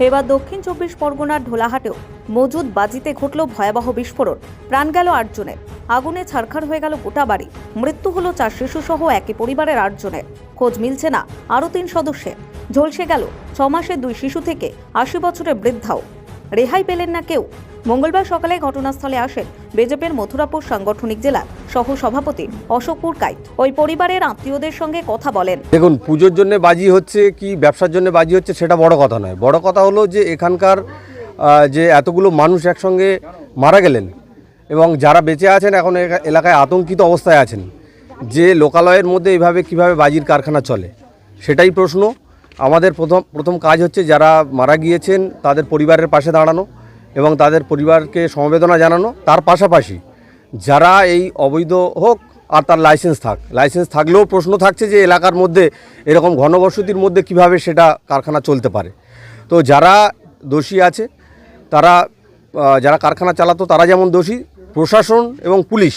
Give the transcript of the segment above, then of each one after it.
এবার দক্ষিণ চব্বিশ পরগনার ঢোলাহাটেও মজুদ বাজিতে ঘটল ভয়াবহ বিস্ফোরণ। প্রাণ গেল আটজনের। আগুনে ছারখার হয়ে গেল গোটা বাড়ি। মৃত্যু হলো চার শিশুসহ একই পরিবারের আটজনের। খোঁজ মিলছে না, আরও তিন সদস্যের। ঝলসে গেল ছমাসের দুই শিশু থেকে আশি বছরের বৃদ্ধাও। রেহাই পেলেন না কেউ। মঙ্গলবার সকালে ঘটনাস্থলে আসেন বিজেপির মথুরাপুর সাংগঠনিক জেলার সহ সভাপতি অশোক পুরকাই ওই পরিবারের আত্মীয়দের সঙ্গে কথা বলেন। দেখুন, পুজোর জন্য বাজি হচ্ছে কি, ব্যবসার জন্য বাজি হচ্ছে সেটা বড় কথা নয়। বড় কথা হলো যে এখানকার যে এতগুলো মানুষ একসঙ্গে মারা গেলেন এবং যারা বেঁচে আছেন, এখন এলাকায় আতঙ্কিত অবস্থায় আছেন, যে লোকালয়ের মধ্যে এইভাবে কীভাবে বাজির কারখানা চলে, সেটাই প্রশ্ন। আমাদের প্রথম প্রথম কাজ হচ্ছে যারা মারা গিয়েছেন, তাদের পরিবারের পাশে দাঁড়ানো এবং তাদের পরিবারকে সমবেদনা জানানো। তার পাশাপাশি যারা এই অবৈধ হোক আর তার লাইসেন্স থাক। লাইসেন্স থাকলেও প্রশ্ন থাকছে যে এলাকার মধ্যে এরকম ঘনবসতির মধ্যে কীভাবে সেটা কারখানা চলতে পারে। তো যারা দোষী আছে, তারা যারা কারখানা চালাতো, তারা যেমন দোষী, প্রশাসন এবং পুলিশ,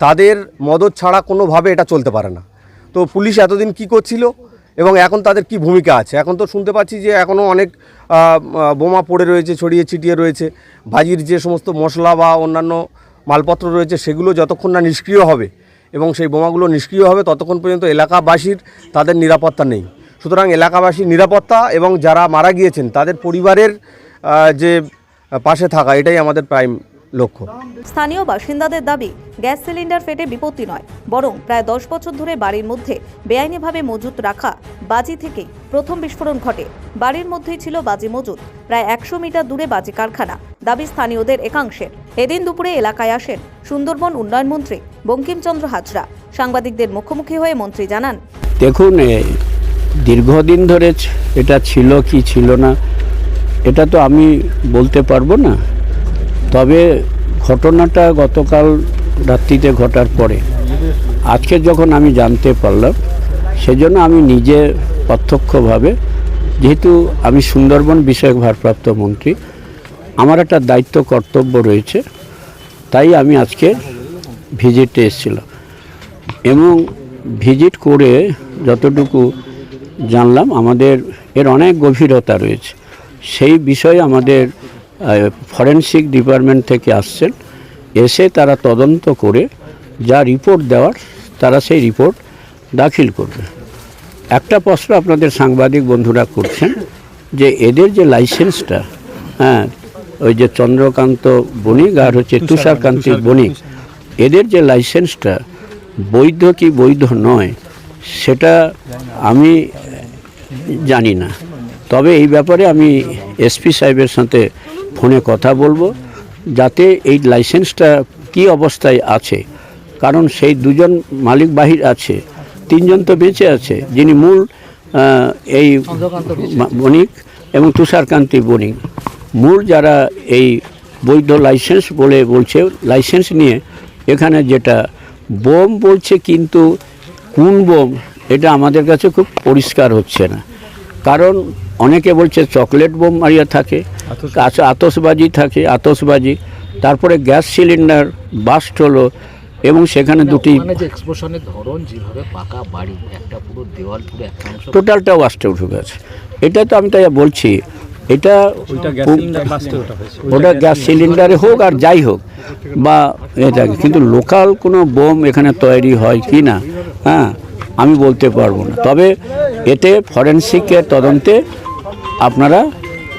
তাদের মদত ছাড়া কোনোভাবে এটা চলতে পারে না। তো পুলিশ এতদিন কি করছিল? এবং এখন তাদের কি ভূমিকা আছে? এখন তো শুনতে পাচ্ছি যে এখনও অনেক বোমা পড়ে রয়েছে, ছড়িয়ে ছিটিয়ে রয়েছে। বাজির যে সমস্ত মশলা বা অন্যান্য মালপত্র রয়েছে, সেগুলো যতক্ষণ না নিষ্ক্রিয় হবে এবং সেই বোমাগুলো নিষ্ক্রিয় হবে, ততক্ষণ পর্যন্ত এলাকাবাসীর তাদের নিরাপত্তা নেই। সুতরাং এলাকাবাসীর নিরাপত্তা এবং যারা মারা গিয়েছেন, তাদের পরিবারের যে পাশে থাকা, এটাই আমাদের প্রাইম লক্ষ্য। স্থানীয় বাসিন্দাদের দাবি গ্যাস সিলিন্ডার ফেটে বিপত্তি নয় বরং প্রায় দশ বছর ধরে বাড়ির মধ্যে বেআইনিভাবে মজুত রাখা বাজি থেকেই প্রথম বিস্ফোরণ ঘটে। বাড়ির মধ্যেই ছিল বাজি মজুত প্রায় একশো মিটার দূরে বাজি কারখানা দাবি স্থানীয়দের একাংশের এদিন দুপুরে এলাকায় আসেন সুন্দরবন উন্নয়ন মন্ত্রী বঙ্কিমচন্দ্র হাজরা। সাংবাদিকদের মুখোমুখি হয়ে মন্ত্রী জানান দেখুন দীর্ঘদিন ধরে এটা ছিল কি ছিল না এটা তো আমি বলতে পারব না। তবে ঘটনাটা গতকাল রাত্রিতে ঘটার পরে। আজকে যখন আমি জানতে পারলাম, সেজন্য আমি নিজে প্রত্যক্ষভাবে, যেহেতু আমি সুন্দরবন বিষয়ক ভারপ্রাপ্ত মন্ত্রী, আমার একটা দায়িত্ব কর্তব্য রয়েছে, তাই আমি আজকে ভিজিটে এসেছিলাম। এবং ভিজিট করে যতটুকু জানলাম, আমাদের এর অনেক গভীরতা রয়েছে। সেই বিষয়ে আমাদের ফরেনসিক ডিপার্টমেন্ট থেকে আসছেন। এসে তারা তদন্ত করে যা রিপোর্ট দেওয়ার তারা সেই রিপোর্ট দাখিল করবে। একটা প্রশ্ন আপনাদের সাংবাদিক বন্ধুরা করছেন যে এদের যে লাইসেন্সটা হ্যাঁ ওই যে চন্দ্রকান্ত বণিক আর হচ্ছে তুষারকান্তি বণিক এদের যে লাইসেন্সটা বৈধ কি বৈধ নয় সেটা আমি জানি না। তবে এই ব্যাপারে আমি এসপি সাহেবের সাথে ফোনে কথা বলব যাতে এই লাইসেন্সটা কি অবস্থায় আছে। কারণ সেই দুজন মালিক বাহির আছে তিনজন তো বেঁচে আছে যিনি মূল এই বণিক এবং তুষারকান্তি বণিক। মূল যারা এই বৈধ লাইসেন্স বলে বলছে লাইসেন্স নিয়ে এখানে যেটা বোম বলছে কিন্তু কোন বোম এটা আমাদের কাছে খুব পরিষ্কার হচ্ছে না। কারণ অনেকে বলছে চকলেট বোম মারিয়া থাকে আচ্ছা আতসবাজি থাকে আতসবাজি তারপরে গ্যাস সিলিন্ডার বাস্ট হলো এবং সেখানে দুটি মানে যে এক্সপ্লোশনের ধরন যেভাবে পাকা বাড়ি একটা পুরো দেওয়াল পুরো টোটালটা ওয়াস্টে উঠে গেছে। এটা তো আমি তাই বলছি এটা ওটা গ্যাস সিলিন্ডারে হোক আর যাই হোক বা এটা কিন্তু লোকাল কোনো বোম এখানে তৈরি হয় কি না? হ্যাঁ আমি বলতে পারব না। তবে এতে ফরেন্সিকের তদন্তে আপনারা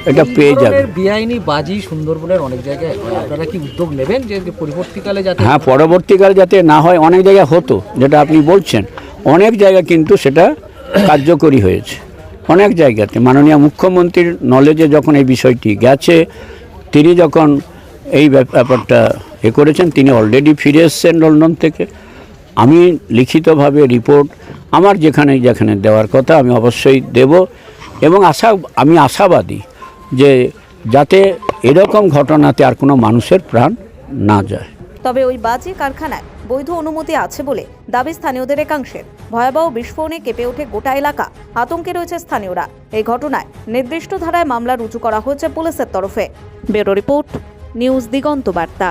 এটা পেয়ে যাবেন। বেআইনি বাজি সুন্দরবনের অনেক জায়গায় আপনারা কি উদ্যোগ নেবেন যে পরবর্তীকালে যাতে হ্যাঁ পরবর্তীকাল যাতে না হয় অনেক জায়গায় হতো যেটা আপনি বলছেন। অনেক জায়গা কিন্তু সেটা কার্যকরী হয়েছে। অনেক জায়গাতে। মাননীয় মুখ্যমন্ত্রীর নলেজে যখন এই বিষয়টি গেছে তিনি যখন এই ব্যাপ- ব্যাপারটা এ করেছেন তিনি অলরেডি ফিরে এসছেন লন্ডন থেকে। আমি লিখিতভাবে রিপোর্ট আমার যেখানে যেখানে দেওয়ার কথা আমি অবশ্যই দেব এবং আশা, আমি আশাবাদী যে যাতে এরকম ঘটনাতে আর কোনো মানুষের প্রাণ না যায়। তবে ওই বাজি কারখানায় বৈধ অনুমতি আছে বলে দাবি স্থানীয়দের একাংশের। ভয়াবহ বিস্ফোরণে কেঁপে ওঠে গোটা এলাকা। আতঙ্কে রয়েছে স্থানীয়রা। এই ঘটনায় নির্দিষ্ট ধারায় মামলা রুজু করা হয়েছে পুলিশের তরফে। ব্যুরো রিপোর্ট, নিউজ দিগন্ত বার্তা।